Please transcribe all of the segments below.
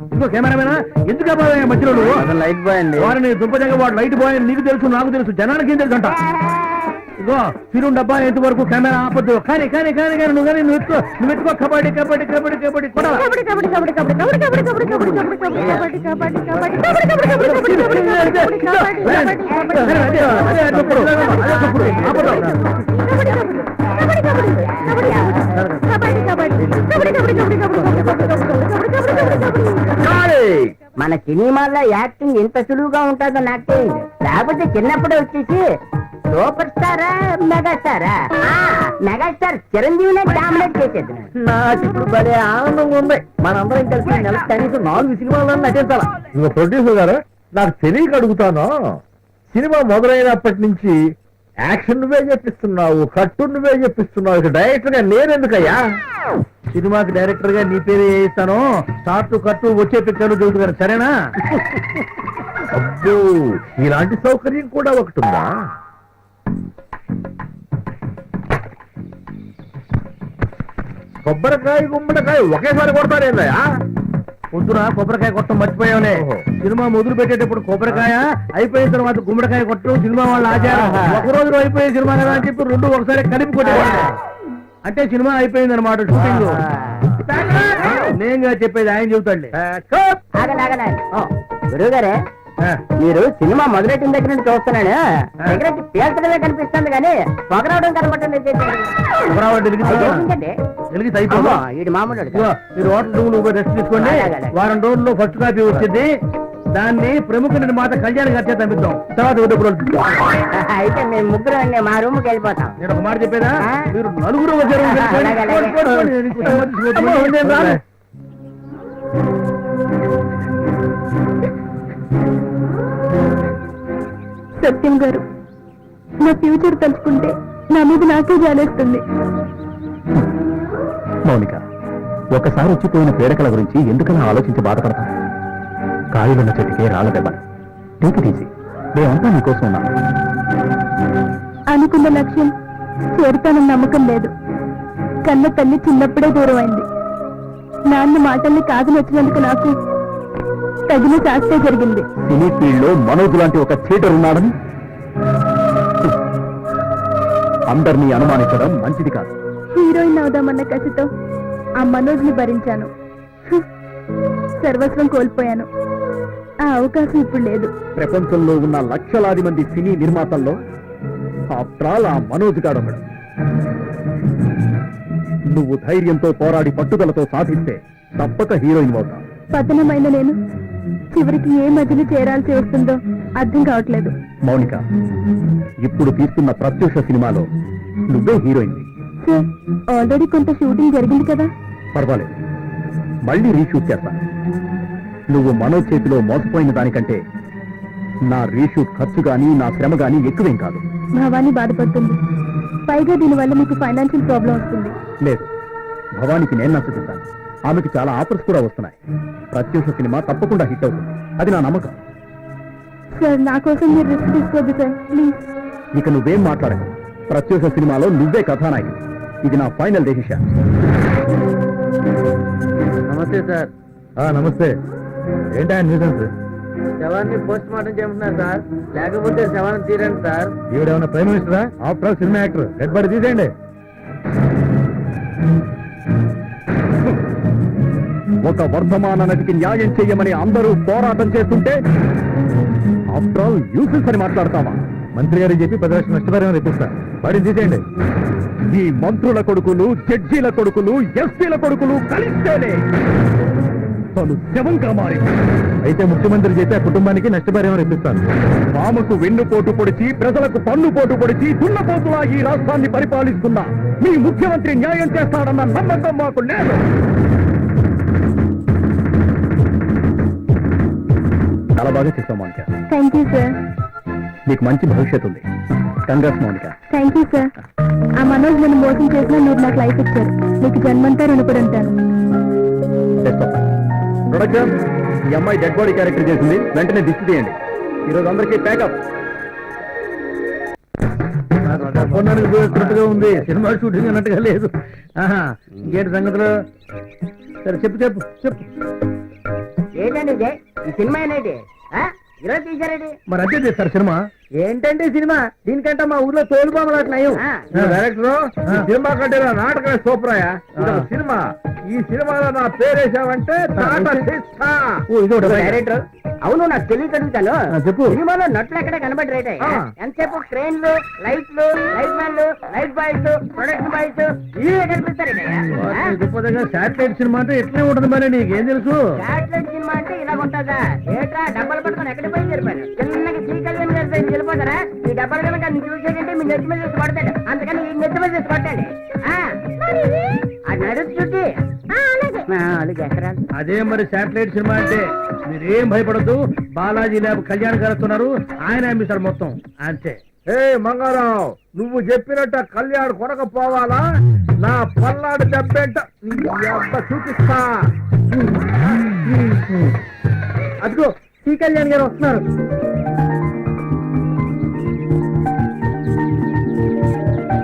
ఇంకో కెమెరామేనా ఎందుకు అబ్బాయి మధ్యలో నువ్వు లైట్ బాయ్ అండి వారిని దుంపజంగ వాడు లైట్ బాయ్ అని నీకు తెలుసు నాకు తెలుసు జనానికి ఏం తెలుసు అంట ఇగో తిరుగు డబ్బా ఎంత వరకు కెమెరా ఆపద్దు కానీ కానీ కానీ కానీ నువ్వు కానీ నువ్వు ఎత్తుకో నువ్వు ఎత్తుకో కబడ్డీ కబడ్డీ కబడ్డీ కబడ్డీ కొడాలా కబడ్డీ కబడ్డీ కబడ్డీ కబడ్డీ మన సినిమాల్లో యాక్టింగ్ ఇంత సులువుగా ఉంటుందో నాకు తెలియదు. లేకపోతే చిన్నప్పుడే వచ్చేసి సూపర్ స్టారా మెగాస్టారా ఆ, మెగాస్టార్ చిరంజీవినే డామినేట్ చేసేది నాకు ఇప్పుడు భలే ఆనందంగా ఉంది. మనందరం కలిసి నెల కనీసం నాలుగు సినిమాలను నటించాలా? ఇంకో ప్రొడ్యూసర్ గారు? నాకు తెలియక అడుగుతాను. సినిమా మొదలైనప్పటి నుంచి యాక్షన్ నువ్వే చెప్పిస్తున్నావు కట్టు నువ్వే చెప్పిస్తున్నావు. ఇక డైరెక్టర్గా నేనెందుకయ్యా? సినిమాకి డైరెక్టర్గా నీ పేరు వేయిస్తాను షార్ట్ కట్టు వచ్చే పిక్చర్లు చూసుకున్నారు సరేనా? అబ్బో ఇలాంటి సౌకర్యం కూడా ఒకటి ఉందా? కొబ్బరికాయ గుమ్మడికాయ ఒకేసారి కొడతారేందయ్యా? పొద్దున కొబ్బరికాయ కొట్టడం మర్చిపోయావులే. సినిమా మొదలు పెట్టేటప్పుడు కొబ్బరికాయ అయిపోయిన తర్వాత గుమ్మడికాయ కొట్టడం సినిమా వాళ్ళ ఆచారం. ఒక రోజులో అయిపోయే సినిమా కదా అని చెప్పి రెండు ఒకసారి కలిపి కొట్టేవాళ్ళు. అంటే సినిమా అయిపోయింది అనమాట షూటింగ్ నేనుగా చెప్పేది ఆయన ఆగండి గురువు గారే మీరు సినిమా మొదలెట్టిన దగ్గర నుండి చూస్తున్నాను. సిగరెట్ పేల్చడమే కనిపిస్తుంది కానీ పొగరవడం? వీడి మామూలు మీరు హోటల్ రూమ్ రెస్ట్ తీసుకోండి. వారం రోజుల్లో ఫస్ట్ కాపీ వచ్చింది. దాన్ని ప్రముఖ నిర్మాత కళ్యాణ్ గారి చేత పంపిద్దాం తర్వాత అయితే మేము ముగ్గురు అండి మా రూమ్కి వెళ్ళిపోతాం. నేను ఒక మాట చెప్పేదా? మీరు నలుగురు వచ్చారు సత్యం గారు. నా ఫ్యూచర్ తలుచుకుంటే నా మీద నాకే జాలేస్తుంది. మౌనిక ఒకసారి వచ్చిపోయిన పేడకల గురించి ఎందుకలా ఆలోచించి బాధపడతాం కాయలున్న చెట్టుకే రాళ్ళ దెబ్బ. Take easy. మేమంతా నీకోసం ఉన్నాం. అనుకున్న లక్ష్యం చేరుతానన్న నమ్మకం లేదు. కన్న తల్లి చిన్నప్పుడే దూరం అయింది నాన్న మాటల్ని కాదు నచ్చినందుకు నాకు తగిన శాస్త్రే జరిగింది. సినీ ఫీల్డ్లో మనోజ్ లాంటి ఒక థియేటర్ ఉన్నాడని? అందరినీ అనుమానించడం మంచిది కాదు. హీరోయిన్ అవుదామన్న కసితో ఆ మనోజ్ని భరించాను. హ్మ్. సర్వస్వం కోల్పోయాను. ఆ అవకాశం ఇప్పుడు లేదు. ప్రపంచంలో ఉన్న లక్షలాది మంది సినీ నిర్మాతల్లో ఆఫ్టర్ ఆల్ ఆ మనోజ్ గాడొకడు నువ్వు ధైర్యంతో పోరాడి పట్టుదలతో సాధిస్తే తప్పక హీరోయిన్ అవుతావు. పతనమైన నేను చివరికి ఏ మధ్యలో చేరాల్సి వస్తుందో అర్థం కావట్లేదు. మౌనిక ఇప్పుడు తీస్తున్న ప్రత్యూష సినిమాలో నువ్వే హీరోయిన్ ఆల్రెడీ కొంత షూటింగ్ జరిగింది కదా. పర్వాలేదు. మళ్ళీ రీషూట్ చేస్తా. నువ్వు మనోజ్ చేతిలో మోసపోయిన దానికంటే నా రీషూట్ ఖర్చు గాని నా శ్రమ గాని ఎక్కువేం కాదు. భవానీ బాధపడుతుంది. పైగా దీనివల్ల మీకు ఫైనాన్షియల్ ప్రాబ్లం వస్తుంది. లేదు. భవానికి నేను నచ్చుతుంటాను ఆమెకి చాలా ఆఫర్స్ కూడా వస్తున్నాయి. ప్రత్యూష సినిమా తప్పకుండా హిట్ అవుతుంది. అది నా నమ్మకం. సార్ నా కోసం మీరు రిస్క్ తీసుకోవద్దు సార్ ప్లీజ్. ఇక నువ్వేం మాట్లాడకు. ప్రత్యూష సినిమాలో నువ్వే కథానాయకు. ఇది నా ఫైనల్ డెసిషన్. నమస్తే సార్. నమస్తే. ఏంటా న్యూసెన్స్? శవాన్ని పోస్ట్ మార్టం చేయమంటున్నారు సార్. లేకపోతే శవాన్ని తీరండి సార్. ఈవిడేమన్నా prime మినిస్టరా? After all cinema actor. Head body తీసేయండి. ఒక వర్ధమాన నటికి న్యాయం చెయ్యమని అందరూ పోరాటం చేస్తుంటే ఆఫ్టర్ ఆల్ యూసెస్ అని మాట్లాడతావా? మంత్రి గారికి చెప్పి పది లక్షల నష్టపరిహారం తెప్పిస్తా. బడిని తీసేయండి. ఈ మంత్రుల కొడుకులు జడ్జీల కొడుకులు ఎస్పీల కొడుకులు కలిస్తేనే తను శవంగా మారి. అయితే ముఖ్యమంత్రి చేసి ఆ కుటుంబానికి నష్టపరిహారం ఇప్పిస్తాను పాముకు వెన్నుపోటు పొడిచి ప్రజలకు పన్ను పోటు పొడిచి దున్నపోతులా ఈ రాష్ట్రాన్ని పరిపాలిస్తున్నా మీ ముఖ్యమంత్రి న్యాయం చేస్తాడన్న నమ్మకం మాకు లేదు. చాలా బాగా చేస్తాం మౌనిక. థ్యాంక్ యూ సార్ నీకు మంచి భవిష్యత్తు ఉంది. Congrats Mounika. Thank you sir ఆ మనోజ్ నన్ను మోసం చేసినా మీరు నాకు లైఫ్ ఇచ్చారు. మీకు జన్మంతా రుణపడి ఉంటాను. ప్రొడక్షన్ ఈ అమ్మాయి డెడ్ బాడీ క్యారెక్టర్ చేసింది. వెంటనే దిష్టి తీయండి. ఈరోజు అందరికీ ప్యాకప్ కొన్నానికి పోయేటట్టుగా ఉంది. సినిమా షూటింగ్ అన్నట్టుగా లేదు. ఆహా ఇంకేంటి సంగతులు? సరే చెప్పు చెప్పు చెప్పు. ఏంటండి ఈ సినిమా ఏంటి? ఈరోజు మరి అదే చేస్తారు సినిమా? ఏంటండి సినిమా? దీనికంటే మా ఊర్లో తోలు బొమ్మలు అట్లా డైరెక్టర్. సినిమా కంటే నా నాటకమే సూపరాయా. సినిమా. ఈ సినిమాలో నా పేరేసావంటే డైరెక్టర్ అవును నాకు తెలియక అడుగుతాను. ఆ, చెప్పు. సినిమాలో నట్లు ఎక్కడ కనబడి. ఎంతసేపు క్రెయిన్లు లైట్లు లైట్ మ్యాన్లు లైట్ బాయ్స్ ప్రొడక్షన్ బాయ్స్ ఇవే శాటిలైట్ సినిమా అంటే ఎట్లే ఉంటుంది మరి నీకేం తెలుసు? శాటిలైట్ సినిమా ఉంటుందా ఏట్రా డబ్బలు పట్టుకొని ఎక్కడ పోయి చెప్పారు చిన్నగా శ్రీ కళ్యాణ్ గారి సైడ్ వెళ్ళిపోతారా? ఈ డబ్బలు కనుక నీ చూసేకంటే మీ నెత్తి మీద చేసి పడతాడు. అందుకని ఈ నెత్తి మీద చేసి పట్టండి. ఆ. అది నడుచు చుట్టి. అలాగే. ఎకరాలు. అదే మరి శాటిలైట్ సినిమా అంటే మీరేం భయపడద్దు. బాలాజీ ల్యాబ్ కళ్యాణ్ గారు వస్తున్నారు. ఆయన అమ్మిస్తారు మొత్తం. అంతే. ఏ మంగారావు నువ్వు చెప్పినట్టు కళ్యాణ్ కొనకపోవాలా? నా పల్నాడు దెబ్బేంట? చూపిస్తా. అదిగో శ్రీ కళ్యాణ్ గారు వస్తున్నారు.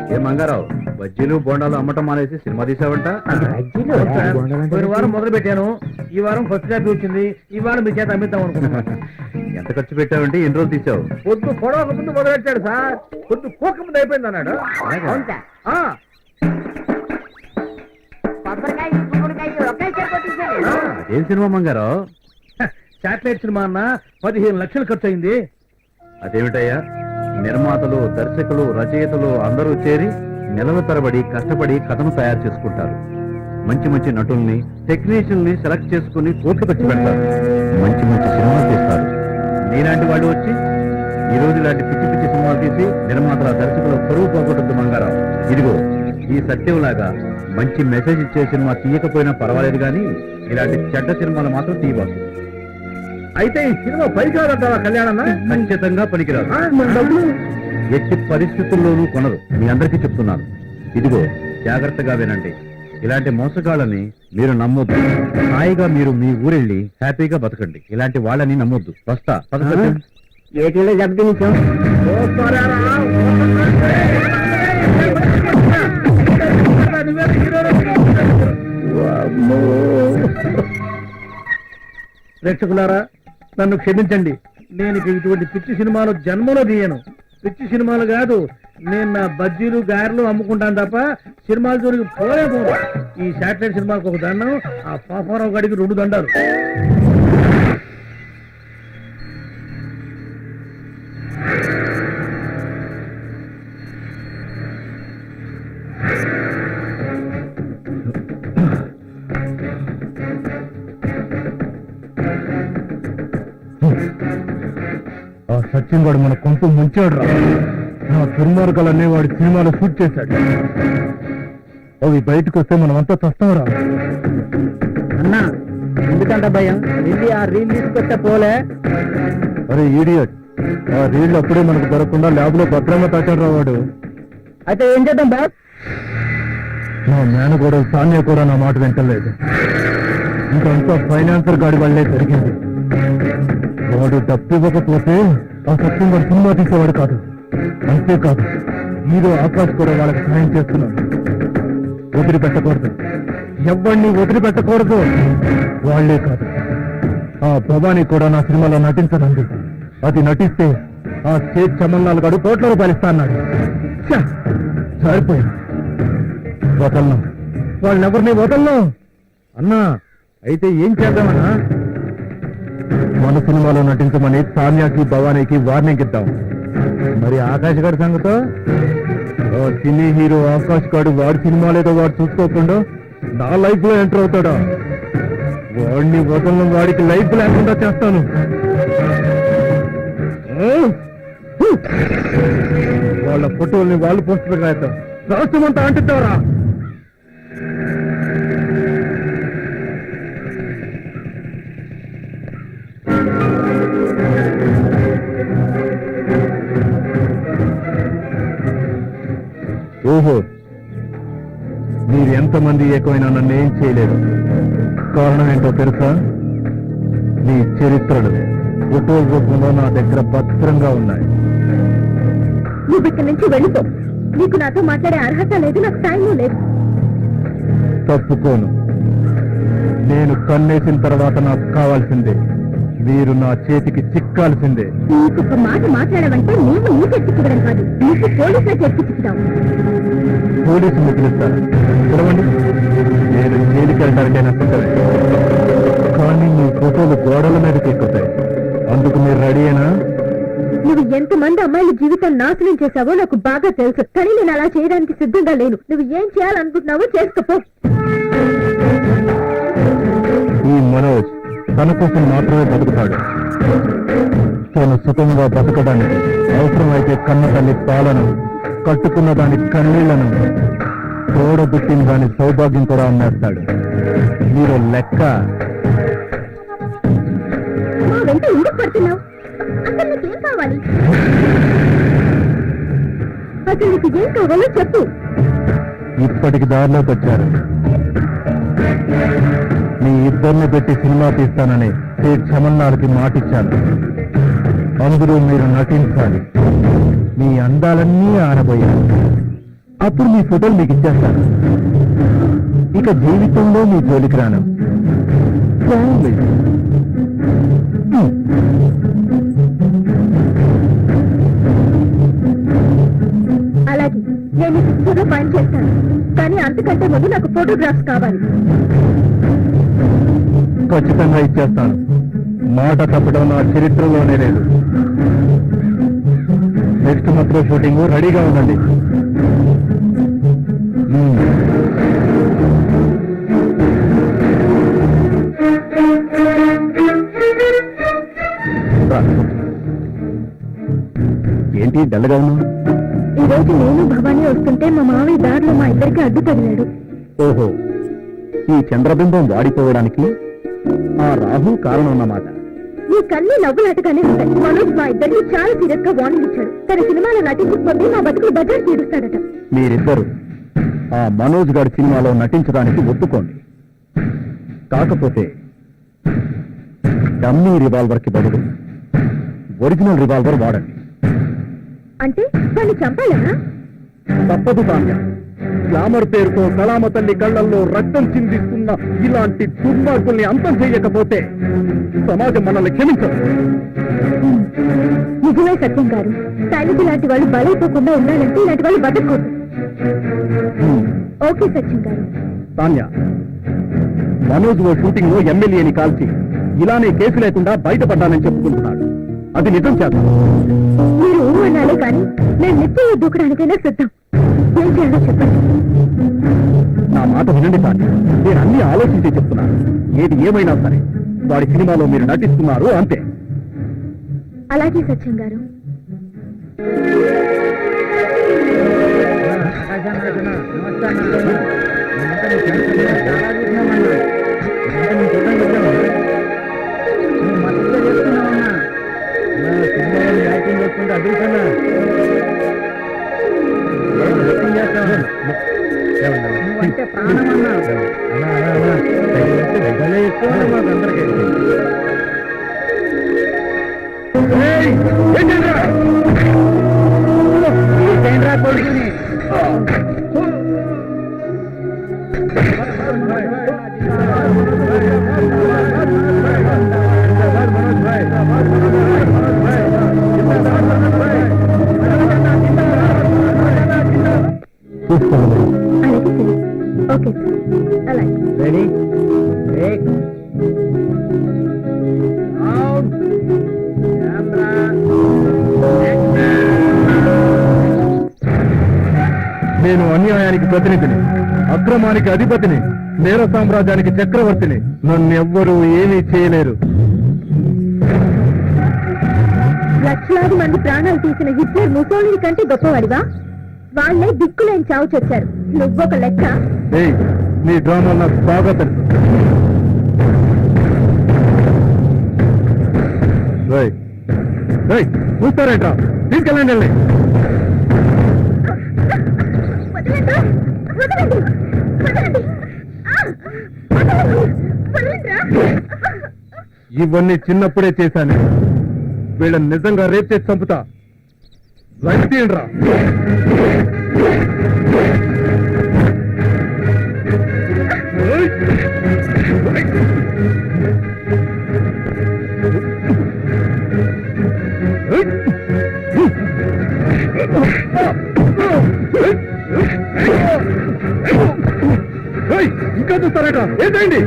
ఏ మంగారావు బజ్జీలు బోండాలు అమ్మటం మానేసి సినిమా తీసావంట? పోయిన వారం మొదలు పెట్టాను. ఈ వారం ఫస్ట్ కాపీ వచ్చింది. ఈ వారం మీ చేత అమ్మిద్దాం అనుకుంటున్నాను ఎంత ఖర్చు పెట్టావంటే ఎన్ని రోజులు తీసావు? పొద్దు పొడవక ముందు మొదలు పెట్టాడు సార్. పొద్దు కోక ముందు అయిపోయింది అన్నాడు. అవునా ఆ, కొబ్బరికాయ గుమ్మడికాయ ఒకే సరిపోతుంది ఆ, ఏం సినిమా మంగారావు? శాటిలైట్ సినిమా అన్న పదిహేను లక్షలు ఖర్చు అయింది అదేమిటయ్యా? నిర్మాతలు దర్శకులు రచయితలు అందరూ చేరి నెలల తరబడి కష్టపడి కథను తయారు చేసుకుంటారు. మంచి మంచి నటుల్ని టెక్నీషియన్ని సెలెక్ట్ చేసుకుని కోట్లు ఖర్చు పెడతారు. మంచి మంచి సినిమాలు తీస్తారు. నీలాంటి వాళ్ళు వచ్చి ఈ రోజు ఇలాంటి పిచ్చి పిచ్చి సినిమాలు తీసి నిర్మాతల దర్శకులు పరువు పోగొట్టద్దు మంగారావు. ఇదిగో ఈ సత్యంలాగా మంచి మెసేజ్ ఇచ్చే సినిమా తీయకపోయినా పర్వాలేదు కానీ ఇలాంటి చెడ్డ సినిమాలు మాత్రం తీయబాకు. అయితే ఈ సినిమా పనికిరాదంటావా కళ్యాణన్న ఖచ్చితంగా పనికిరాదు. ఎట్టి పరిస్థితుల్లోనూ కొనరు. మీ అందరికీ చెప్తున్నాను. ఇదిగో జాగ్రత్తగా వినండి. ఇలాంటి మోసగాళ్ళని మీరు నమ్మొద్దు. హాయిగా మీరు మీ ఊరెళ్ళి హ్యాపీగా బతకండి. ఇలాంటి వాళ్ళని నమ్మొద్దు. వస్తా. ఏటీలో ప్రేక్షకులారా నన్ను క్షమించండి. నేను ఇటువంటి పిచ్చి సినిమాలు జన్మలో తీయను. పిచ్చి సినిమాలు కాదు నేను నా బజ్జీలు గారెలు అమ్ముకుంటాను తప్ప సినిమాల జోలికి పోలే పోను ఈ శాటిలైట్ సినిమాలకు ఒక దండం ఆ పాపారావు గడికి రెండు దండాలు. సత్యం వాడు మన కొంత ముంచాడు రా. నా దుర్మార్గాలన్నీ వాడి సినిమాలో షూట్ చేశాడు. అవి బయటకు వస్తే మనమంతా చస్తాంరా అన్నా ఎందుకంట భయం? వెళ్ళి ఆ రీల్ తీసుకొస్తే పోలే. అరే ఈడియట్ ఆ రీళ్ళు అప్పుడే మనకు దొరకకుండా ల్యాబ్లో భద్రంగా తాచాడు వాడు. అయితే ఏం చేద్దాం బాస్? నా మేన కూడా సాన్య కూడా నా మాట వింటలేదు. ఇంకంతా ఫైనాన్సర్ గాడి వల్లే జరిగింది. వాడు డబ్బు ఇవ్వకపోతే ఆ సత్యం సినిమా తీసేవాడు కాదు. అంతేకాదు హీరో ఆకాష్ కూడా వాళ్ళకి సహాయం చేస్తున్నాడు వదిలిపెట్టకూడదు. ఎవరిని వదిలిపెట్టకూడదు? వాళ్ళే కాదు. ఆ భవానీ కూడా నా సినిమాలో నటించదండి. అది నటిస్తే ఆ స్టేట్ చమన్నాలు గడు కోట్ల రూపాయలు ఇస్తా అన్నాడు. సరిపోయింది వదలను. వాళ్ళెవరిని వదలను? అన్నా అయితే ఏం చేద్దామన్నా? మన సినిమాలో నటించమని సామ్యాకి భవానీకి వార్నింగ్ ఇద్దాం. మరి ఆకాష్ గారి సంగతో? సినీ హీరో ఆకాష్ గారు వాడి సినిమాలేదో వాడు చూసుకోకుండా నా లైఫ్లో ఎంటర్ అవుతాడా? వాడిని వదలను వాడికి లైఫ్ లేకుండా చేస్తాను. వాళ్ళ ఫోటోల్ని వాళ్ళు పోస్ట్ పెట్టేద్దాం రాష్ట్రం అంతా అంటుతారా ఓహో. మీరు ఎంతమంది ఏకమైనా నన్ను ఏం చేయలేదు కారణం ఏంటో తెలుసా? నీ చరిత్రలు ఫోటో రూపంలో నా దగ్గర భద్రంగా ఉన్నాయి. నువ్వు ఇక్కడి నుంచి వెళ్ళిపో. నీకు నాతో మాట్లాడే అర్హత లేదు నాకు టైం లేదు. తప్పుకోను. నేను కన్నేసిన తర్వాత నాకు కావాల్సిందే. మీరు నా చేతికి చిక్కాల్సిందే. నీకు ఒక మాట మాట్లాడమంటే నీవు నీ చర్చించడం కాదు. నీకు పోలీసులో చర్చించుకుంటావు పోలీసులు పిలుస్తారు చూడవండి నేను జైలుకి వెళ్ళడానికైనా సిద్ధమే కానీ మీ ఫోటోలు గోడల మీదకి ఎక్కుతాయి. అందుకు మీరు రెడీయేనా నువ్వు ఎంతమంది అమ్మాయిల జీవితం నాశనం చేశావో నాకు బాగా తెలుసు. కానీ నేను అలా చేయడానికి సిద్ధంగా లేను. నువ్వు ఏం చేయాలనుకుంటున్నావో చేసుకోపో. ఈ మనోజ్ తన కోసం మాత్రమే బతుకుతాడు. తను సుఖంగా బతకడానికి అవసరమైతే కన్న తల్లి పాలను కట్టుకున్న దాని కన్నీళ్ళను తోడబుట్టిన దాని సౌభాగ్యం కూడా అమ్మేస్తాడు. మీరు లెక్క. మా వెంట ఎందుకు మీ ఇద్దరిని పెట్టి సినిమా తీస్తానని శ్రీ క్షమన్నాడికి మాటిచ్చాను. అందరూ మీరు నటించాలి. మీ అందాలన్నీ ఆనబోయాలి అప్పుడు మీ ఫోటోలు మీకు ఇచ్చేస్తాను. ఇక జీవితంలో మీ జోలికి రాను. అలాగే నేను పని చేస్తాను. కానీ అంతకంటే ముందు నాకు ఫోటోగ్రాఫ్స్ కావాలి. ఖచ్చితంగా ఇచ్చేస్తాను. మాట తప్పడం నా చరిత్రలోనే లేదు. నెక్స్ట్ మంత్లో షూటింగ్ రెడీగా ఉండండి. ఏంటి డల్గా ఉన్నావు? ఈ రోజు నేను భవానీ వస్తుంటే మా మావయ్య దారిలో మా ఇద్దరికి అడ్డు తగిలాడు. ఓహో ఈ చంద్రబింబం వాడిపోవడానికి ఆ రాహు కారణం అన్నమాట నీ కన్నీ నవ్వులాటగానే ఉంటాయి. మనోజ్ మా ఇద్దరికి చాలా సీరియస్గా వార్నింగ్ ఇచ్చాడు. తన సినిమాలో నటించకపోతే మా బతుకులు బజార్ తీరుస్తాడట. మీరిద్దరు ఆ మనోజ్ గారి సినిమాలో నటించడానికి ఒప్పుకోండి. కాకపోతే డమ్మీ రివాల్వర్కి బదులు ఒరిజినల్ రివాల్వర్ వాడండి. అంటే వాడిని చంపాలనా? తప్పదు తాన్య. గ్లామర్ పేరుతో కళామ తల్లి కళ్ళల్లో రక్తం చిందిస్తున్న ఇలాంటి దుర్మార్గుల్ని అంతం చేయకపోతే సమాజం మనల్ని క్షమించదు. నిజమే సత్యం గారు. సైనికు లాంటి వాళ్ళు బలైపోకుండా ఉండాలంటే ఇలాంటి వాళ్ళు బతకూడదు. ఓకే సత్యం గారు. తాన్య మనోజ్ ఓ షూటింగ్లో ఎమ్మెల్యేని కాల్చి ఇలానే కేసు లేకుండా బయటపడ్డానని చెప్పుకుంటున్నాడు. అది నిజం చేద్దాం అనాలే కానీ నేను నిత్యం దూకడానికైనా సిద్ధం. ఏం చేయాలో చెప్పండి. నా మాట వినండి తాన్య నేను అన్ని ఆలోచించి చెప్తున్నాను ఏది ఏమైనా సరే వాడి సినిమాలో మీరు నటిస్తున్నారు అంతే. అలాగే సత్యం గారు. నువ్వంటే ఓకే అలాగే. రెడీ బ్రేక్ నేను అన్యాయానికి ప్రతినిధిని అక్రమానికి అధిపతిని నేర సామ్రాజ్యానికి చక్రవర్తిని నన్నెవ్వరూ ఏమీ చేయలేరు. లక్షలాది మంది ప్రాణాలు తీసిన హిట్లర్ ముసోలిని కంటే గొప్పవాడివా? వాళ్ళే దిక్కులేని చావు చచ్చారు నువ్వొక లెక్క? నీ డ్రామా నాకు బాగా తెలుసు. తీసుకెళ్ళండి వెళ్ళి! ఇవన్నీ చిన్నప్పుడే చేశాను. వీళ్ళని నిజంగా రేప్ చేసి చంపుతా. లైట్ తీయండి రా ఇంకా చూస్తారట ఏంటండి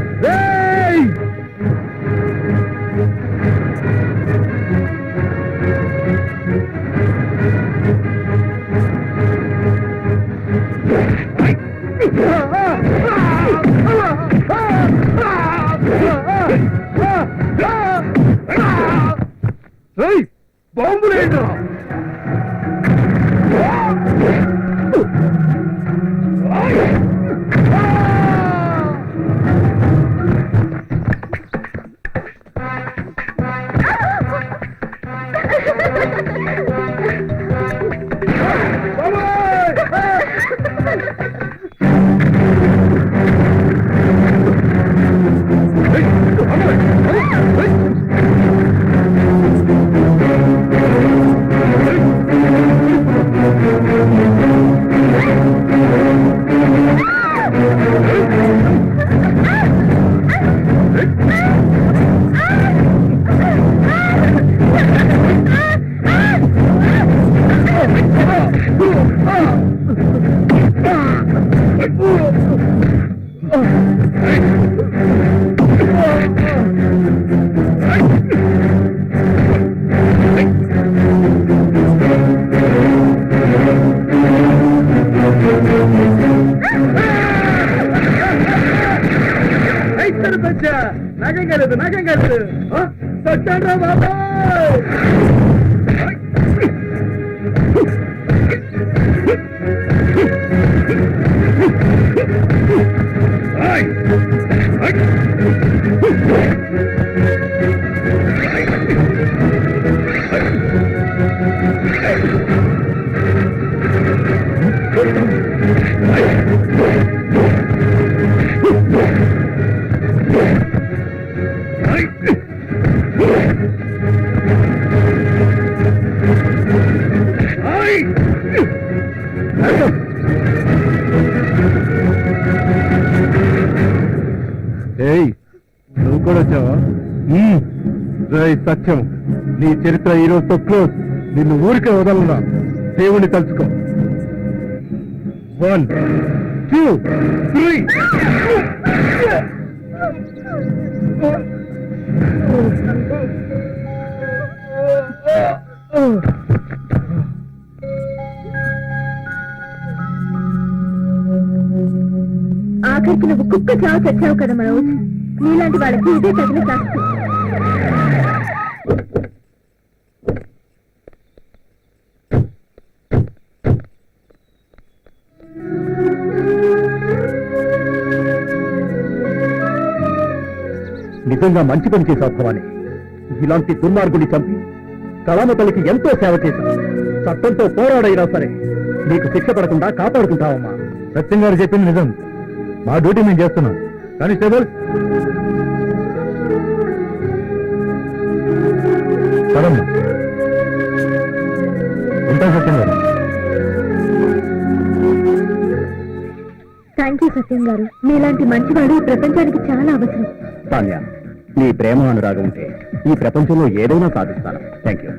ఏయ్ నువ్వు కూడా వచ్చావా? సత్యం. నీ చరిత్ర ఈ రోజుతో క్లోజ్. నిన్ను ఊరికే వదలనా? దేవుణ్ణి తలుచుకో. One two three. Oh, ఆఖరికి నువ్వు కుక్క చావు చచ్చావు కదా మనోజ్? నీలాంటి వాళ్ళకి ఇదే తగిన శాస్త్రం నిజంగా మంచి పని చేశావు భవాని. ఇలాంటి దుర్మార్గుని చంపి కళామ తల్లికి ఎంతో సేవ చేశావు. చట్టంతో పోరాడైనా సరే నీకు శిక్ష పడకుండా కాపాడుకుంటావమ్మా. సత్యం గారు చెప్పింది నిజం. మా డ్యూటీ మేము చేస్తున్నాం. కానిస్టేబుల్ పదమ్మా ఉంటా సత్యం గారు. థ్యాంక్ యూ సత్యం గారు. మీలాంటి మంచివాడు ఈ ప్రపంచానికి చాలా అవసరం. సాన్యా నీ ప్రేమ అనురాగం ఉంటే ఈ ప్రపంచంలో ఏదైనా సాధిస్తాను. Thank you.